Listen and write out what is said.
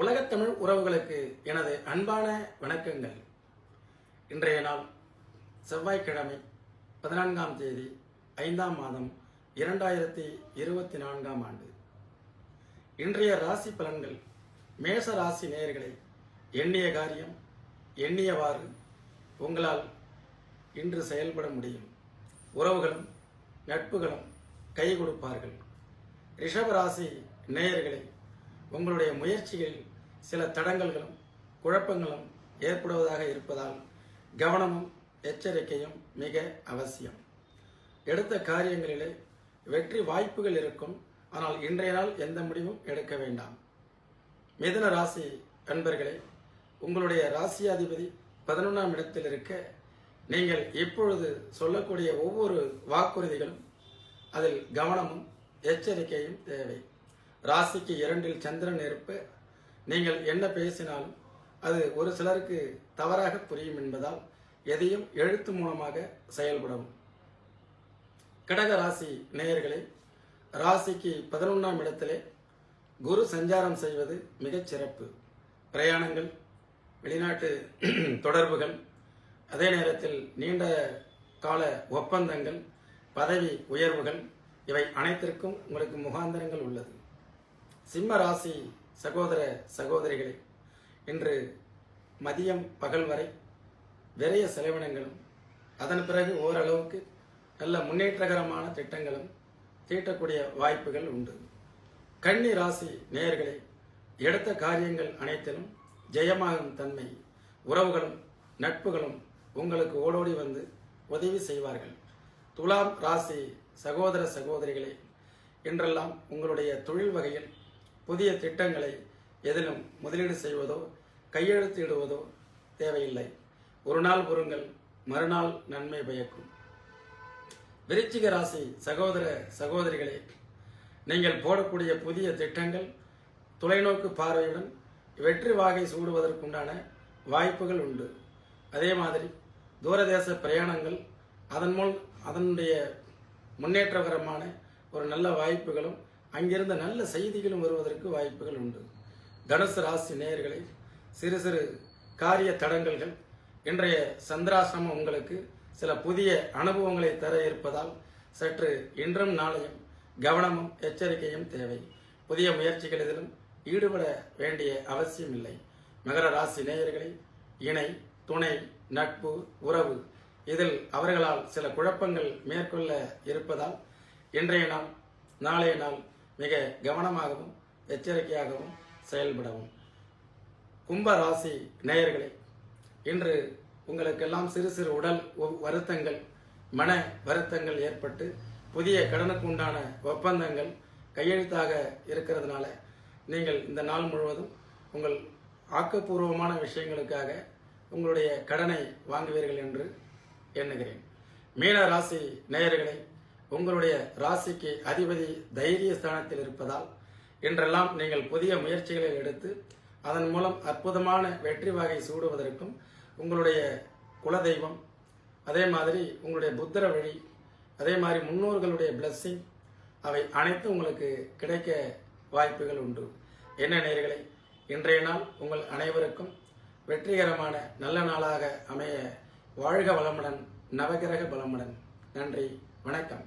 உலகத்தமிழ் உறவுகளுக்கு எனது அன்பான வணக்கங்கள். இன்றைய நாள் செவ்வாய்க்கிழமை பதினான்காம் தேதி ஐந்தாம் மாதம் இரண்டாயிரத்தி இருபத்தி நான்காம் ஆண்டு. இன்றைய ராசி பலன்கள் மேஷ ராசி நேயர்களை எண்ணிய காரியம் எண்ணியவாறு உங்களால் இன்று செயல்பட முடியும். உறவுகளும் நட்புகளும் கை கொடுப்பார்கள். ரிஷபராசி நேயர்களை உங்களுடைய முயற்சிகளில் சில தடங்கல்களும் குழப்பங்களும் ஏற்படுவதாக இருப்பதால் கவனமும் எச்சரிக்கையும் மிக அவசியம். எடுத்த காரியங்களிலே வெற்றி வாய்ப்புகள் இருக்கும். ஆனால் இன்றைய நாள் எந்த முடிவும் எடுக்க வேண்டாம். மிதுன ராசி அன்பர்களே உங்களுடைய ராசியாதிபதி பதினொன்றாம் இடத்தில் இருக்க நீங்கள் இப்பொழுது சொல்லக்கூடிய ஒவ்வொரு வாக்குறுதிகளும் அதில் கவனமும் எச்சரிக்கையும் தேவை. ராசிக்கு இரண்டில் சந்திரன் இருப்ப. நீங்கள் என்ன பேசினாலும் அது ஒரு சிலருக்கு தவறாக புரியும் என்பதால் எதையும் எழுத்து மூலமாக செயல்படவும். கடக ராசி நேயர்களே ராசிக்கு பதினொன்றாம் இடத்திலே குரு சஞ்சாரம் செய்வது மிகச் சிறப்பு. பிரயாணங்கள் வெளிநாட்டு தொடர்புகள் அதே நேரத்தில் நீண்ட கால ஒப்பந்தங்கள் பதவி உயர்வுகள் இவை அனைத்திற்கும் உங்களுக்கு முகாந்திரங்கள் உள்ளது. சிம்ம ராசி சகோதர சகோதரிகளே இன்று மதியம் பகல் வரை விரைய செலவினங்களும் அதன் பிறகு ஓரளவுக்கு நல்ல முன்னேற்றகரமான திட்டங்களும் தீட்டக்கூடிய வாய்ப்புகள் உண்டு. கன்னி ராசி நேயர்களே எடுத்த காரியங்கள் அனைத்திலும் ஜெயமாகும் தன்மை உறவுகளும் நட்புகளும் உங்களுக்கு ஓடோடி வந்து உதவி செய்வார்கள். துலாம் ராசி சகோதர சகோதரிகளே என்றெல்லாம் உங்களுடைய தொழில் வகையில் புதிய திட்டங்களை எதிலும் முதலீடு செய்வதோ கையெழுத்திடுவதோ தேவையில்லை. ஒரு நாள் பொருங்கள் மறுநாள் நன்மை பயக்கும். விருச்சிக ராசி சகோதர சகோதரிகளே நீங்கள் போடக்கூடிய புதிய திட்டங்கள் தொலைநோக்கு பார்வையுடன் வெற்றி வாகை சூடுவதற்குண்டான வாய்ப்புகள் உண்டு. அதே மாதிரி தூரதேச பிரயாணங்கள் அதன் மூலம் அதனுடைய முன்னேற்றகரமான ஒரு நல்ல வாய்ப்புகளும் அங்கிருந்த நல்ல செய்திகளும் வருவதற்கு வாய்ப்புகள் உண்டு. தனுசு ராசி நேயர்களை சிறு சிறு காரிய தடங்கல்கள். இன்றைய சந்திராசிரமம் உங்களுக்கு சில புதிய அனுபவங்களை தர இருப்பதால் சற்று இன்றும் நாளையும் கவனமும் எச்சரிக்கையும் தேவை. புதிய முயற்சிகள் இதிலும் ஈடுபட வேண்டிய அவசியம் இல்லை. மகர ராசி நேயர்களை இணை துணை நட்பு உறவு இதில் அவர்களால் சில குழப்பங்கள் மேற்கொள்ள இருப்பதால் இன்றைய நாள் நாளைய நாள் மிக கவனமாகவும் எச்சரிக்கையாகவும் செயல்படவும். கும்ப ராசி நேயர்களே இன்று உங்களுக்கெல்லாம் சிறு சிறு உடல் ஒ- வருத்தங்கள் மன வருத்தங்கள் ஏற்பட்டு புதிய கடனுக்கு உண்டான ஒப்பந்தங்கள் கையெழுத்தாக இருக்கிறதுனால நீங்கள் இந்த நாள் முழுவதும் உங்கள் ஆக்கப்பூர்வமான விஷயங்களுக்காக உங்களுடைய கடனை வாங்குவீர்கள் என்று எண்ணுகிறேன். மீன ராசி நேயர்களை உங்களுடைய ராசிக்கு அதிபதி தைரிய ஸ்தானத்தில் இருப்பதால் இன்றெல்லாம் நீங்கள் புதிய முயற்சிகளை எடுத்து அதன் மூலம் அற்புதமான வெற்றி வகை சூடுவதற்கும் உங்களுடைய குலதெய்வம் அதே மாதிரி உங்களுடைய புத்திர வழி அதே மாதிரி முன்னோர்களுடைய பிளஸ்ஸிங் அவை அனைத்தும் உங்களுக்கு கிடைக்க வாய்ப்புகள் உண்டு. என்ன நேர்களை இன்றைய நாள் உங்கள் அனைவருக்கும் வெற்றிகரமான நல்ல நாளாக அமைய வாழ்க வளமுடன் நவகிரக பலமுடன் நன்றி வணக்கம்.